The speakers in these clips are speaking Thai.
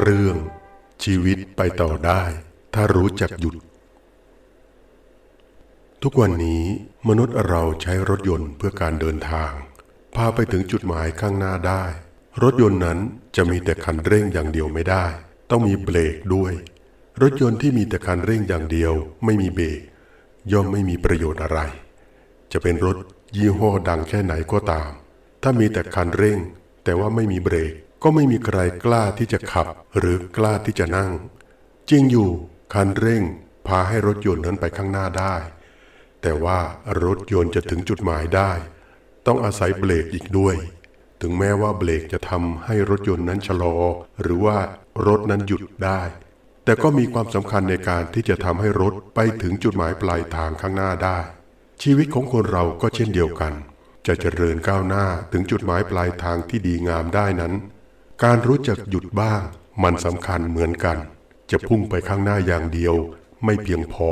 เรื่องชีวิตไปต่อได้ ถ้ารู้จักหยุด ทุกวันนี้มนุษย์เราใช้รถยนต์เพื่อการเดินทาง พาไปถึงจุดหมายข้างหน้าได้ รถยนต์นั้นจะมีแต่คันเร่งอย่างเดียวไม่ได้ ต้องมีเบรกด้วย รถยนต์ที่มีแต่คันเร่งอย่างเดียว ไม่มีเบรกย่อมไม่มีประโยชน์อะไร จะเป็นรถยี่ห้อดังแค่ไหนก็ตาม ถ้ามีแต่คันเร่ง แต่ว่าไม่มีเบรก ก็ไม่มีใครกล้าที่จะขับหรือกล้าที่จะนั่ง จริงอยู่คันเร่งพาให้รถยนต์นั้นไปข้างหน้าได้ แต่ว่ารถยนต์จะถึงจุดหมายได้ ต้องอาศัยเบรกอีกด้วย ถึงแม้ว่าเบรกจะทำให้รถยนต์นั้นชะลอ หรือว่ารถนั้นหยุดได้ แต่ก็มีความสำคัญในการที่จะทำให้รถไปถึงจุดหมายปลายทางข้างหน้าได้ ชีวิตของคนเราก็เช่นเดียวกัน จะเจริญก้าวหน้าถึงจุดหมายปลายทางที่ดีงามได้นั้น การรู้จักหยุดบ้าง มันสำคัญเหมือนกัน จะพุ่งไปข้างหน้าอย่างเดียว ไม่เพียงพอ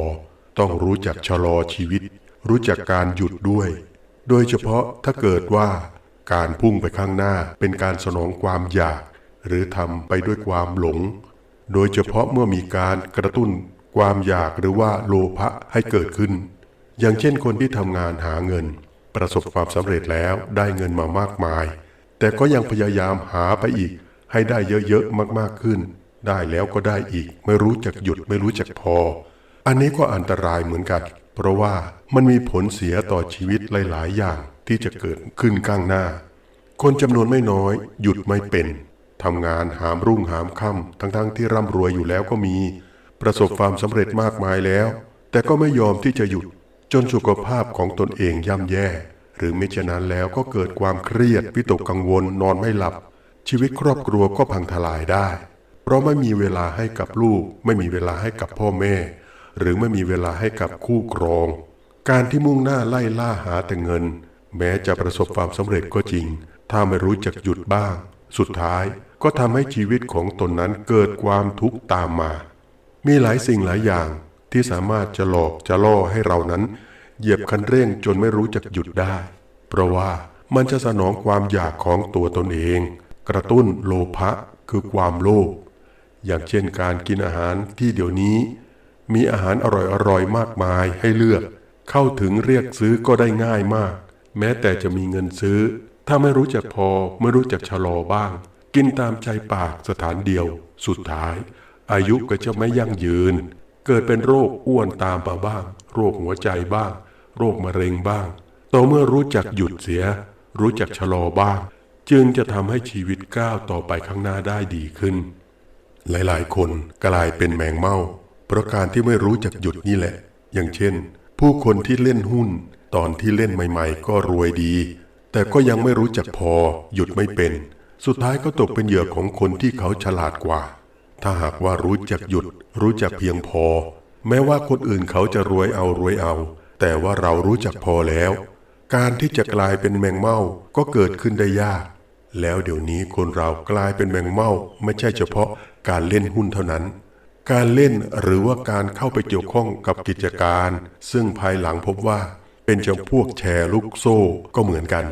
ต้องรู้จักชะลอชีวิต รู้จักการหยุดด้วย โดยเฉพาะถ้าเกิดว่า การพุ่งไปข้างหน้าเป็นการสนองความอยาก หรือทำไปด้วยความหลง โดยเฉพาะเมื่อมีการกระตุ้น ความอยากหรือว่าโลภะให้เกิดขึ้น อย่างเช่นคนที่ทำงานหาเงิน ประสบความสำเร็จแล้วได้เงินมามากมาย แต่ก็ยังพยายามหาไปอีก ให้ได้เยอะๆมากๆขึ้น ได้แล้วก็ได้อีก ไม่รู้จักหยุดไม่รู้จักพอ อันนี้ก็อันตรายเหมือนกัน เพราะว่ามันมีผลเสียต่อชีวิตหลาย ๆ อย่างที่จะเกิดขึ้นข้างหน้า คนจำนวนไม่น้อย หยุดไม่เป็นทำงานหามรุ่งหามค่ำทั้งๆที่ร่ำรวยอยู่แล้วก็มี ประสบความสำเร็จมากมายแล้ว แต่ก็ไม่ยอมที่จะหยุดจนสุขภาพของตนเองย่ำแย่ รือมิฉะนั้นแล้วก็เกิดความเครียดวิตกกังวลนอนไม่หลับ ชีวิตครอบครัวก็พังทลายได้ เพราะไม่มีเวลาให้กับลูก ไม่มีเวลาให้กับพ่อแม่ หรือไม่มีเวลาให้กับคู่ครอง การที่มุ่งหน้าไล่ล่าหาแต่เงิน แม้จะประสบความสำเร็จก็จริง ถ้าไม่รู้จักหยุดบ้าง สุดท้ายก็ทำให้ชีวิตของตนนั้นเกิดความทุกข์ตามมา มีหลายสิ่งหลายอย่างที่สามารถจะหลอกจะล่อให้เรานั้น เหยียบคันเร่งจนไม่รู้จักหยุดได้ เพราะว่ามันจะสนองความอยากของตัวตนเอง กระตุ้นโลภะคือความโลภอย่างเช่นการกินอาหารที่เดี๋ยวนี้ มีอาหารอร่อยๆมากมายให้เลือก เข้าถึงเรียกซื้อก็ได้ง่ายมาก แม้แต่จะมีเงินซื้อ ถ้าไม่รู้จักพอไม่รู้จักชะลอบ้าง กินตามใจปากสถานเดียว สุดท้าย อายุก็จะไม่ยั่งยืน เกิดเป็นโรคอ้วนตามมาบ้าง โรคหัวใจบ้าง โรคมะเร็งบ้าง ต่อเมื่อรู้จักหยุดเสีย รู้จักชะลอบ้าง จึงจะทำให้ชีวิตก้าวต่อไปข้างหน้าได้ดีขึ้น หลายๆ คนกลายเป็นแมงเม่า เพราะการที่ไม่รู้จักหยุดนี่แหละ อย่างเช่น ผู้คนที่เล่นหุ้น ตอนที่เล่นใหม่ๆ ก็รวยดี แต่ก็ยังไม่รู้จักพอ หยุดไม่เป็น สุดท้ายก็ตกเป็นเหยื่อของคนที่เขาฉลาดกว่า ถ้าหากว่ารู้จักหยุด รู้จักเพียงพอ แม้ว่าคนอื่นเขาจะรวยเอารวยเอา แต่ว่าเรารู้จักพอแล้ว การที่จะกลายเป็นแมงเม่าก็เกิดขึ้นได้ยาก แล้วเดี๋ยวนี้คนเรากลายเป็นแมงเม่าไม่ใช่เฉพาะการเล่นหุ้นเท่านั้น การเล่นหรือว่าการเข้าไปเกี่ยวข้องกับกิจการ ซึ่งภายหลังพบว่า เป็นจำพวกแชร์ลูกโซ่ก็เหมือนกัน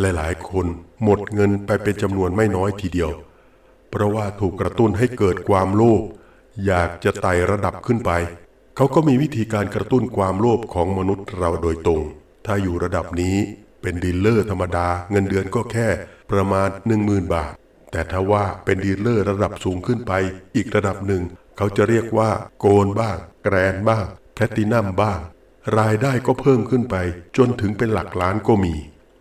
หลายๆ คนหมดเงินไปเป็นจำนวนไม่น้อยทีเดียว เพราะว่าถูกกระตุ้นให้เกิดความโลภอยากจะไต่ระดับขึ้นไป เขาก็มีวิธีการกระตุ้นความโลภของมนุษย์เราโดยตรง ถ้าอยู่ระดับนี้เป็นดีลเลอร์ธรรมดาเงินเดือนก็แค่ประมาณ 10,000 บาท แต่ถ้าว่าเป็นดีลเลอร์ระดับสูงขึ้นไป อีกระดับหนึ่ง เขาจะเรียกว่าโกลบ้าง แกรนบ้างแพลตินัมบ้าง รายได้ก็เพิ่มขึ้นไป จนถึงเป็นหลักล้านก็มี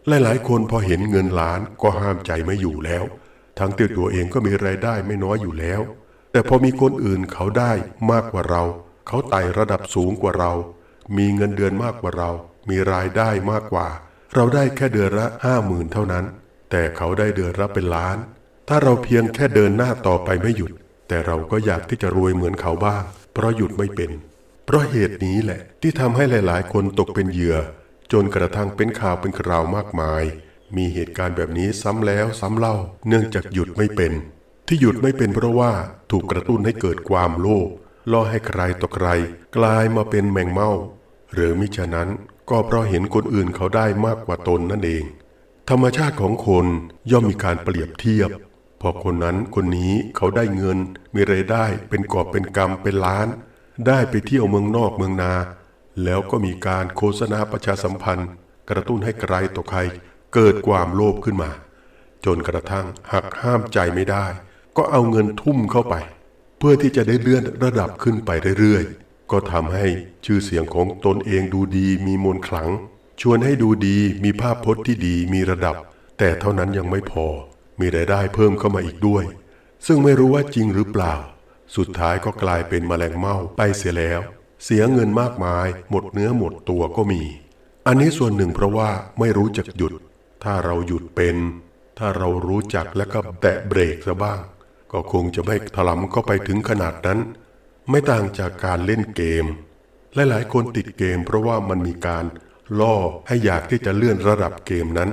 หลายๆ คนพอเห็นเงินล้านก็ห้ามใจไม่อยู่แล้ว ทั้งตัวตัวเองก็มีรายได้ไม่น้อยอยู่แล้ว แต่พอมีคนอื่นเขาได้มากกว่าเรา เขาไต่ระดับสูงกว่าเรา มีเงินเดือนมากกว่าเรา มีรายได้มากกว่า เราได้แค่เดือนละห้าหมื่นเท่านั้น แต่เขาได้เดือนละเป็นล้าน ถ้าเราเพียงแค่เดินหน้าต่อไปไม่หยุด แต่เราก็อยากที่จะรวยเหมือนเขาบ้าง เพราะหยุดไม่เป็น เพราะเหตุนี้แหละที่ทำให้หลาย ๆ คนตกเป็นเหยื่อ จนกระทั่งเป็นข่าวเป็นคราวมากมาย มีเหตุการณ์แบบนี้ซ้ำแล้วซ้ำเล่า เนื่องจากหยุดไม่เป็น ที่หยุดไม่เป็นเพราะว่าถูกกระตุ้นให้เกิดความโลภ ล่อให้ใครต่อใคร กลายมาเป็นแมงเม่า หรือมิฉะนั้นก็เพราะเห็นคนอื่นเขาได้มากกว่าตนนั่นเอง ธรรมชาติของคนย่อมมีการเปรียบเทียบ พอคนนั้นคนนี้เขาได้เงิน มีรายได้เป็นกอบเป็นกำเป็นล้าน ได้ไปเที่ยวเมืองนอกเมืองนา แล้วก็มีการโฆษณาประชาสัมพันธ์ กระตุ้นให้ใครต่อใคร เกิดความโลภขึ้นมา จนกระทั่งหักห้ามใจไม่ได้ ก็เอาเงินทุ่มเข้าไป เพื่อที่จะได้เลื่อนระดับขึ้นไปเรื่อยๆ ก็ทำให้ชื่อเสียงของตนเองดูดีมีมนต์ขลัง ชวนให้ดูดีมีภาพพจน์ที่ดีมีระดับ แต่เท่านั้นยังไม่พอ มีรายได้เพิ่มเข้ามาอีกด้วย ซึ่งไม่รู้ว่าจริงหรือเปล่า สุดท้ายก็กลายเป็นแมลงเม่าไปเสียแล้ว เสียเงินมากมาย หมดเนื้อหมดตัวก็มี อันนี้ส่วนหนึ่งเพราะว่าไม่รู้จักหยุด ถ้าเราหยุดเป็น ถ้าเรารู้จักแล้วก็แตะเบรกซะบ้าง ก็คงจะไม่ถลำเข้าไปถึงขนาดนั้น ไม่ต่างจากการเล่นเกม หลายๆ คนติดเกมเพราะว่ามันมีการล่อให้อยากที่จะเลื่อนระดับเกมนั้น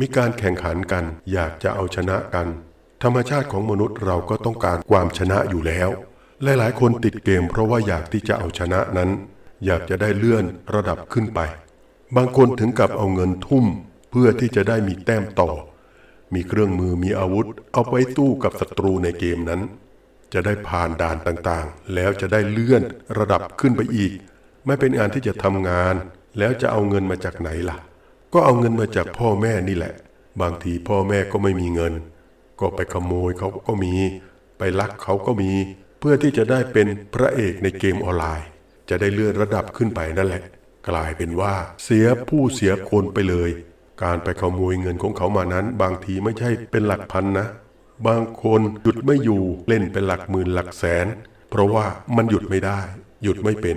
มีการแข่งขันกัน อยากจะเอาชนะกัน ธรรมชาติของมนุษย์เราก็ต้องการความชนะอยู่แล้ว หลายๆ คนติดเกมเพราะว่าอยากที่จะเอาชนะนั้น อยากจะได้เลื่อนระดับขึ้นไป บางคนถึงกับเอาเงินทุ่ม เพื่อที่จะได้มีแต้มต่อ มีเครื่องมือมีอาวุธ เอาไปตู้กับศัตรูในเกมนั้น จะได้ผ่านด่านต่างๆ แล้วจะได้เลื่อนระดับขึ้นไปอีก ไม่เป็นงานที่จะทำงาน แล้วจะเอาเงินมาจากไหนล่ะ ก็เอาเงินมาจากพ่อแม่นี่แหละ บางทีพ่อแม่ก็ไม่มีเงิน ก็ไปขโมยเขาก็มี ไปลักเขาก็มี เพื่อที่จะได้เป็นพระเอกในเกมออนไลน์ จะได้เลื่อนระดับขึ้นไปนั่นแหละ กลายเป็นว่าเสียผู้เสียคนไปเลย การไปขโมยเงินของเขามานั้น บางทีไม่ใช่เป็นหลักพันนะ บางคนหยุดไม่อยู่เล่นเป็นหลักหมื่นหลักแสน เพราะว่ามันหยุดไม่ได้ หยุดไม่เป็น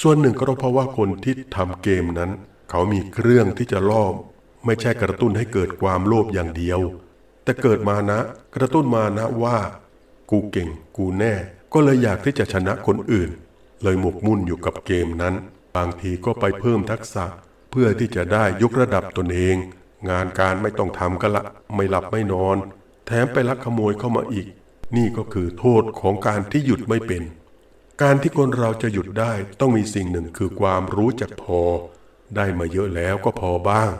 ส่วนหนึ่งก็เพราะว่าคนที่ทำเกมนั้น เขามีเครื่องที่จะล่อไม่ใช่กระตุ้นให้เกิดความโลภอย่างเดียว แต่เกิดมานะ กระตุ้นมานะว่า กูเก่ง กูแน่ ก็เลยอยากที่จะชนะคนอื่น เลยหมกมุ่นอยู่กับเกมนั้น บางทีก็ไปเพิ่มทักษะ เพื่อที่จะได้ยกระดับตนเอง งานการไม่ต้องทำกันละไม่หลับไม่นอน แถมไปลักขโมยเข้ามาอีก นี่ก็คือโทษของการที่หยุดไม่เป็น การที่คนเราจะหยุดได้ต้องมีสิ่งหนึ่งคือความรู้จักพอ ได้มาเยอะแล้วก็พอบ้าง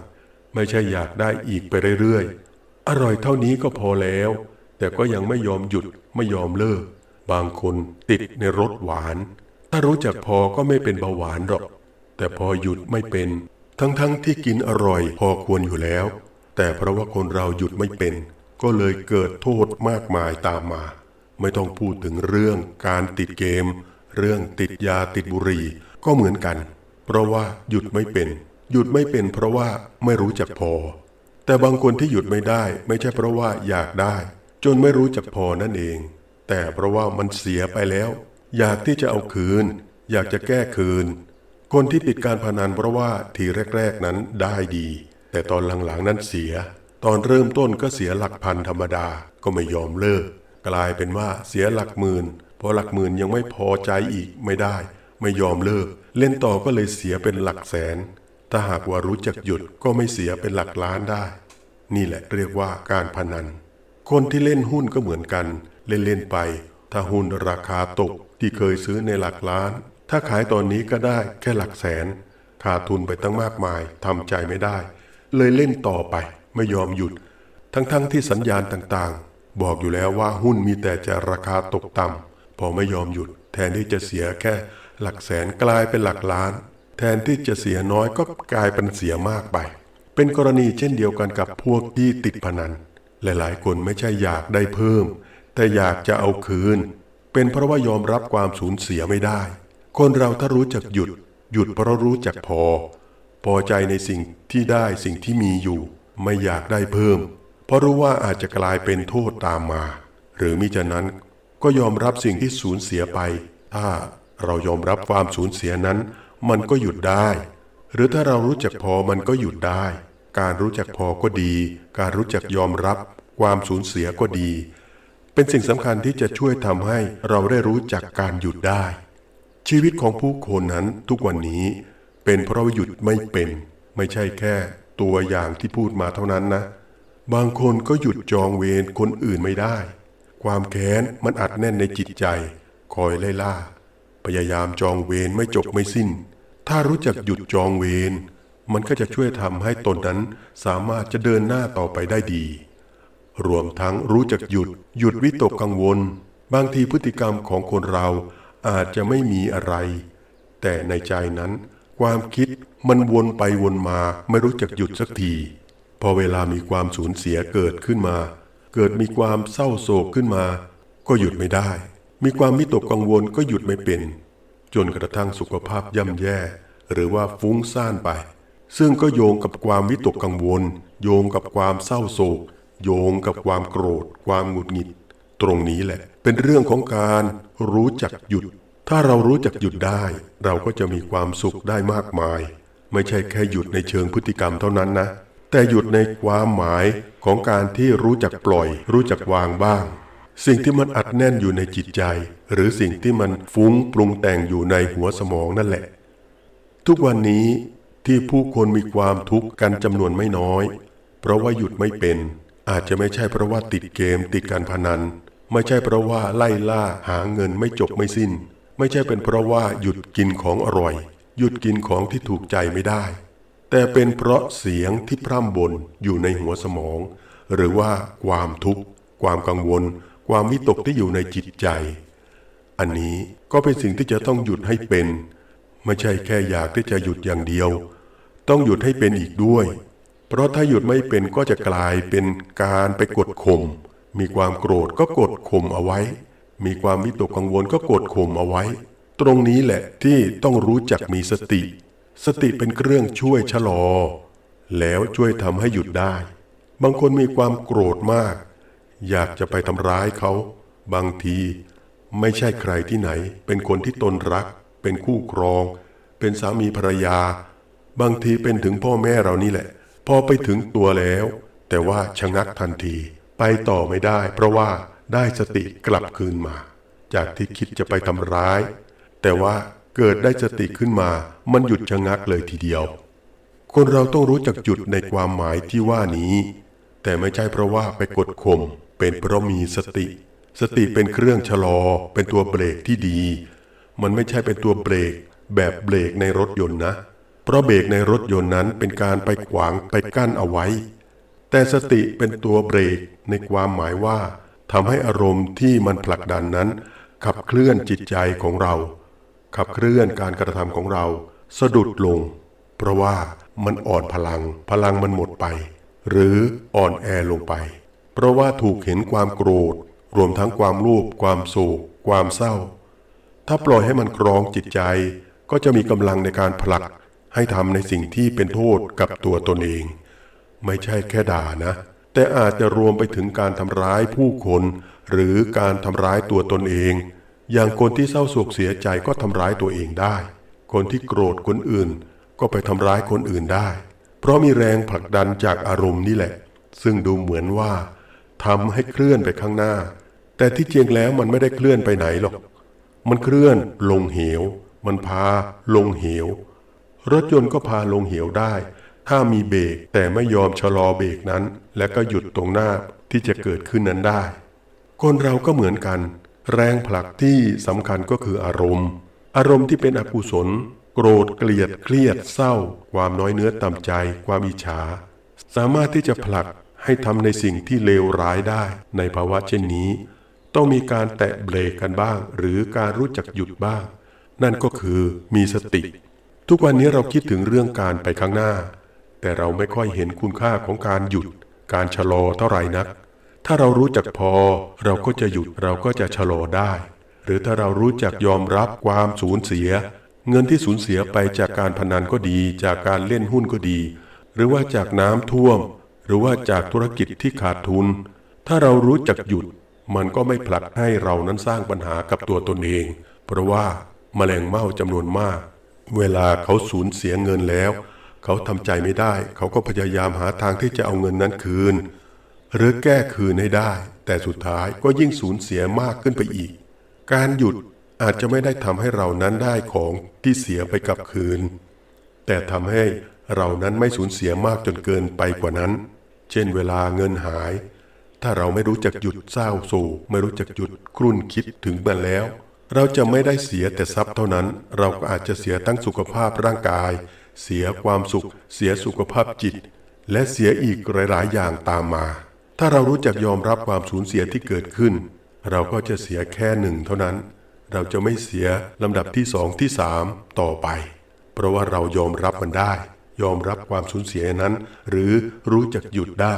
ไม่ใช่อยากได้อีกไปเรื่อยๆอร่อยเท่านี้ก็พอแล้ว แต่ก็ยังไม่ยอมหยุดไม่ยอมเลิก บางคนติดในรสหวาน ถ้ารู้จักพอก็ไม่เป็นเบาหวานหรอก แต่พอหยุดไม่เป็น ทั้งๆทที่กินอร่อยพอควรอยู่แล้ว แต่เพราะว่าคนเราหยุดไม่เป็น ก็เลยเกิดโทษมากมายตามมา ไม่ต้องพูดถึงเรื่องการติดเกม เรื่องติดยาติดบุหรี่ก็เหมือนกัน เพราะว่าหยุดไม่เป็น หยุดไม่เป็น เพราะว่าไม่รู้จักพอ แต่บางคนที่หยุดไม่ได้ ไม่ใช่เพราะว่าอยากได้ จนไม่รู้จักพอนั่นเอง แต่เพราะว่ามันเสียไปแล้ว อยากที่จะเอาคืน อยากจะแก้คืน คนที่ติดการพนันเพราะว่าทีแรก ๆนั้นได้ดี แต่ตอนหลังๆนั้นเสีย ตอนเริ่มต้นก็เสียหลักพันธรรมดาก็ไม่ยอมเลิก กลายเป็นว่าเสียหลักหมื่นพอหลักหมื่นยังไม่พอใจอีกไม่ได้ ไม่ยอมเลิก เล่นต่อก็เลยเสียเป็นหลักแสน ถ้าหากว่ารู้จักหยุดก็ไม่เสียเป็นหลักล้านได้ นี่แหละเรียกว่าการพนัน คนที่เล่นหุ้นก็เหมือนกัน เล่นเล่นๆไป ถ้าหุ้นราคาตกที่เคยซื้อในหลักล้าน ถ้าขายตอนนี้ก็ได้แค่หลักแสน ขาดทุนไปตั้งมากมายทำใจไม่ได้ เลยเล่นต่อไปไม่ยอมหยุด ทั้งๆทที่สัญญาณต่างๆ บอกอยู่แล้วว่าหุ้นมีแต่จะราคาตกต่ำพอไม่ยอมหยุด แทนที่จะเสียแค่หลักแสนกลายเป็นหลักล้าน แทนที่จะเสียน้อยก็กลายเป็นเสียมากไป เป็นกรณีเช่นเดียวกันกับพวกที่ติดพนัน หลายๆ คนไม่ใช่อยากได้เพิ่ม แต่อยากจะเอาคืน เป็นเพราะว่ายอมรับความสูญเสียไม่ได้ คนเราถ้ารู้จักหยุด หยุดเพราะรู้จักพอ พอใจในสิ่งที่ได้สิ่งที่มีอยู่ ไม่อยากได้เพิ่ม เพราะรู้ว่าอาจจะกลายเป็นโทษตามมา หรือมิฉะนั้นก็ยอมรับสิ่งที่สูญเสียไป ถ้าเรายอมรับความสูญเสียนั้น มันก็หยุดได้ หรือถ้าเรารู้จักพอมันก็หยุดได้ การรู้จักพอก็ดี การรู้จักยอมรับ ความสูญเสียก็ดี เป็นสิ่งสำคัญที่จะช่วยทำให้เราได้รู้จักการหยุดได้ ชีวิตของผู้คนนั้นทุกวันนี้เป็นเพราะหยุดไม่เป็น ไม่ใช่แค่ตัวอย่างที่พูดมาเท่านั้นนะ บางคนก็หยุดจองเวรคนอื่นไม่ได้ ความแค้นมันอัดแน่นในจิตใจ คอยไล่ล่า พยายามจองเวรไม่จบไม่สิ้น ถ้ารู้จักหยุดจองเวรมันก็จะช่วยทำให้ตนนั้นสามารถจะเดินหน้าต่อไปได้ดี รวมทั้งรู้จักหยุด หยุดวิตกกังวล บางทีพฤติกรรมของคนเรา อาจจะไม่มีอะไร แต่ในใจนั้น ความคิดมันวนไปวนมาไม่รู้จักหยุดสักที พอเวลามีความสูญเสียเกิดขึ้นมา เกิดมีความเศร้าโศกขึ้นมา ก็หยุดไม่ได้ มีความมิตกกังวลก็หยุดไม่เป็น จนกระทั่งสุขภาพย่ำแย่ หรือว่าฟุ้งซ่านไป ซึ่งก็โยงกับความวิตกกังวล โยงกับความเศร้าโศก โยงกับความโกรธ ความหงุดหงิด ตรงนี้แหละ เป็นเรื่องของการรู้จักหยุด ถ้าเรารู้จักหยุดได้ เราก็จะมีความสุขได้มากมาย ไม่ใช่แค่หยุดในเชิงพฤติกรรมเท่านั้นนะ แต่หยุดในความหมายของการที่รู้จักปล่อย รู้จักวางบ้าง สิ่งที่มันอัดแน่นอยู่ในจิตใจ หรือสิ่งที่มันฟุ้งปรุงแต่งอยู่ในหัวสมองนั่นแหละ ทุกวันนี้ที่ผู้คนมีความทุกข์กันจำนวนไม่น้อย เพราะว่าหยุดไม่เป็น อาจจะไม่ใช่เพราะว่าติดเกมติดการพนัน ไม่ใช่เพราะว่าไล่ล่าหาเงินไม่จบไม่สิ้น ไม่ใช่เป็นเพราะว่าหยุดกินของอร่อย หยุดกินของที่ถูกใจไม่ได้ แต่เป็นเพราะเสียงที่พร่ำบ่นอยู่ในหัวสมอง หรือว่าความทุกข์ ความกังวล ความวิตกที่อยู่ในจิตใจ อันนี้ก็เป็นสิ่งที่จะต้องหยุดให้เป็น ไม่ใช่แค่อยากที่จะหยุดอย่างเดียว ต้องหยุดให้เป็นอีกด้วย เพราะถ้าหยุดไม่เป็นก็จะกลายเป็นการไปกดข่ม มีความโกรธก็กดข่มเอาไว้ มีความวิตกกังวลก็กดข่มเอาไว้ ตรงนี้แหละที่ต้องรู้จักมีสติ สติเป็นเครื่องช่วยชะลอ แล้วช่วยทำให้หยุดได้ บางคนมีความโกรธมาก อยากจะไปทำร้ายเขา บางทีไม่ใช่ใครที่ไหน เป็นคนที่ตนรัก เป็นคู่ครอง เป็นสามีภรรยา บางทีเป็นถึงพ่อแม่เรานี่แหละ พอไปถึงตัวแล้ว แต่ว่าชะงักทันที ไปต่อไม่ได้ เพราะว่าได้สติกลับคืนมา จากที่คิดจะไปทำร้าย แต่ว่าเกิดได้สติขึ้นมา มันหยุดชะงักเลยทีเดียว คนเราต้องรู้จักหยุดในความหมายที่ว่านี้ แต่ไม่ใช่เพราะว่าไปกดข่มเป็นเพราะมีสติ สติเป็นเครื่องชะลอ เป็นตัวเบรกที่ดี มันไม่ใช่เป็นตัวเบรก แบบเบรกในรถยนต์นะ เพราะเบรกในรถยนต์นั้นเป็นการไปขวางไปกั้นเอาไว้ แต่สติเป็นตัวเบรกในความหมายว่าทำให้อารมณ์ที่มันผลักดันนั้น ขับเคลื่อนจิตใจของเรา ขับเคลื่อนการกระทำของเรา สะดุดลง เพราะว่ามันอ่อนพลัง พลังมันหมดไป หรืออ่อนแอลงไป เพราะว่าถูกเห็นความโกรธ รวมทั้งความรูป ความโศกความเศร้า ถ้าปล่อยให้มันครองจิตใจ ก็จะมีกำลังในการผลักให้ทำในสิ่งที่เป็นโทษกับตัวตนเอง ไม่ใช่แค่ด่านะ แต่อาจจะรวมไปถึงการทำร้ายผู้คน หรือการทำร้ายตัวตนเอง อย่างคนที่เศร้าโศกเสียใจก็ทำร้ายตัวเองได้ คนที่โกรธคนอื่น ก็ไปทำร้ายคนอื่นได้ เพราะมีแรงผลักดันจากอารมณ์นี่แหละ ซึ่งดูเหมือนว่าทำให้เคลื่อนไปข้างหน้า แต่ที่จริงแล้วมันไม่ได้เคลื่อนไปไหนหรอก มันเคลื่อนลงเหว มันพาลงเหว รถยนต์ก็พาลงเหวได้ ถ้ามีเบรกแต่ไม่ยอมชะลอเบรกนั้น และก็หยุดตรงหน้าที่จะเกิดขึ้นนั้นได้ คนเราก็เหมือนกัน แรงผลักที่สำคัญก็คืออารมณ์ อารมณ์ที่เป็นอกุศล โกรธเกลียดเครียดเศร้า ความน้อยเนื้อต่ำใจ ความอิจฉา สามารถที่จะผลักให้ทำในสิ่งที่เลวร้ายได้ในภาวะเช่นนี้ ต้องมีการแตะเบรกกันบ้าง หรือการรู้จักหยุดบ้าง นั่นก็คือมีสติ ทุกวันนี้เราคิดถึงเรื่องการไปข้างหน้า แต่เราไม่ค่อยเห็นคุณค่าของการหยุด การชะลอเท่าไหร่นัก ถ้าเรารู้จักพอ เราก็จะหยุดเราก็จะชะลอได้ หรือถ้าเรารู้จักยอมรับความสูญเสีย เงินที่สูญเสียไปจากการพนันก็ดี จากการเล่นหุ้นก็ดี หรือว่าจากน้ำท่วม หรือว่าจากธุรกิจที่ขาดทุน ถ้าเรารู้จักหยุด มันก็ไม่ผลักให้เรานั้นสร้างปัญหากับตัวตนเอง เพราะว่าแมลงเม่าจำนวนมาก เวลาเขาสูญเสียเงินแล้ว เขาทำใจไม่ได้ เขาก็พยายามหาทางที่จะเอาเงินนั้นคืน หรือแก้คืนให้ได้ แต่สุดท้ายก็ยิ่งสูญเสียมากขึ้นไปอีก การหยุดอาจจะไม่ได้ทำให้เรานั้นได้ของที่เสียไปกับคืน แต่ทำให้เรานั้นไม่สูญเสียมากจนเกินไปกว่านั้น เช่นเวลาเงินหาย ถ้าเราไม่รู้จักหยุดเศร้าโศกไม่รู้จักหยุดครุ่นคิดถึงมันแล้ว เราจะไม่ได้เสียแต่ทรัพย์เท่านั้น เราก็อาจจะเสียทั้งสุขภาพร่างกาย เสียความสุข เสียสุขภาพจิต และเสียอีกหลาย ๆ อย่างตามมา ถ้าเรารู้จักยอมรับความสูญเสียที่เกิดขึ้น เราก็จะเสียแค่หนึ่งเท่านั้น เราจะไม่เสียลำดับที่สองที่สามต่อไป เพราะว่าเรายอมรับมันได้ ยอมรับความสูญเสียนั้น หรือรู้จักหยุดได้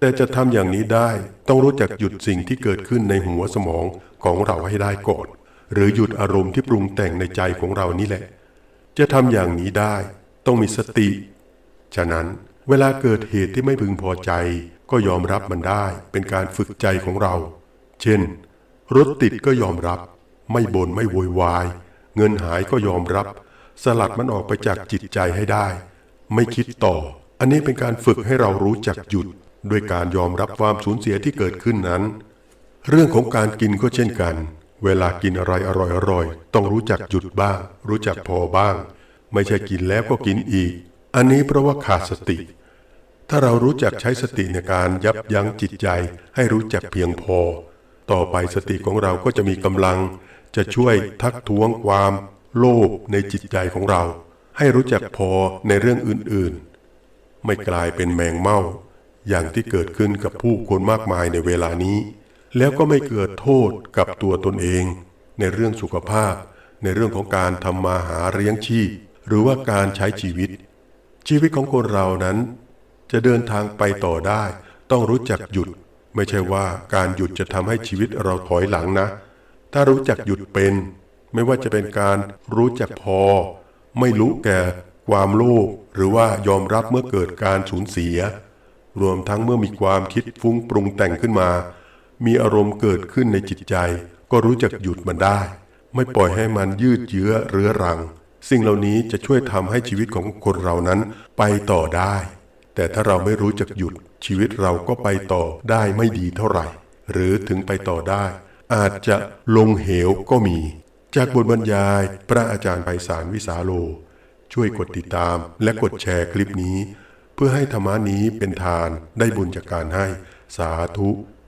แต่จะทำอย่างนี้ได้ต้องรู้จักหยุดสิ่งที่เกิดขึ้นในหัวสมองของเราให้ได้ก่อนหรือหยุดอารมณ์ที่ปรุงแต่งในใจของเรานี่แหละ จะทำอย่างนี้ได้ต้องมีสติ ฉะนั้นเวลาเกิดเหตุที่ไม่พึงพอใจ ก็ยอมรับมันได้เป็นการฝึกใจของเรา เช่น รถติดก็ยอมรับ ไม่บน่นไม่โวยวาย เงินหายก็ยอมรับ สลัดมันออกไปจากจิตใจให้ได้ ไม่คิดต่อ อันนี้เป็นการฝึกให้เรารู้จักหยุดด้วยการยอมรับความสูญเสียที่เกิดขึ้นนั้น เรื่องของการกินก็เช่นกัน เวลากินอะไรอร่อยๆ ต้องรู้จักหยุดบ้าง รู้จักพอบ้าง ไม่ใช่กินแล้วก็กินอีก อันนี้เพราะว่าขาดสติ ถ้าเรารู้จักใช้สติในการยับยั้งจิตใจ ให้รู้จักเพียงพอ ต่อไปสติของเราก็จะมีกำลัง จะช่วยทักท้วงความ โลภในจิตใจของเรา ให้รู้จักพอในเรื่องอื่นๆ ไม่กลายเป็นแมงเม่าอย่างที่เกิดขึ้นกับผู้คนมากมายในเวลานี้ แล้วก็ไม่เกิดโทษกับตัวตนเอง ในเรื่องสุขภาพ ในเรื่องของการทำมาหาเลี้ยงชีพ หรือว่าการใช้ชีวิต ชีวิตของคนเรานั้น จะเดินทางไปต่อได้ ต้องรู้จักหยุด ไม่ใช่ว่าการหยุดจะทำให้ชีวิตเราถอยหลังนะ ถ้ารู้จักหยุดเป็น ไม่ว่าจะเป็นการรู้จักพอ ไม่รู้แก่ความโลภหรือว่ายอมรับเมื่อเกิดการสูญเสีย รวมทั้งเมื่อมีความคิดฟุ้งปรุงแต่งขึ้นมา มีอารมณ์เกิดขึ้นในจิตใจ ก็รู้จักหยุดมันได้ ไม่ปล่อยให้มันยืดเยื้อเรื้อรัง สิ่งเหล่านี้จะช่วยทำให้ชีวิตของคนเรานั้นไปต่อได้ แต่ถ้าเราไม่รู้จักหยุดชีวิตเราก็ไปต่อได้ไม่ดีเท่าไหร่ หรือถึงไปต่อได้ อาจจะลงเหวก็มี จากบทบรรยายพระอาจารย์ไพศาลวิสาโล ช่วยกดติดตามและกดแชร์คลิปนี้ เพื่อให้ธรรมานี้เป็นทานได้บุญจากการให้สาธุ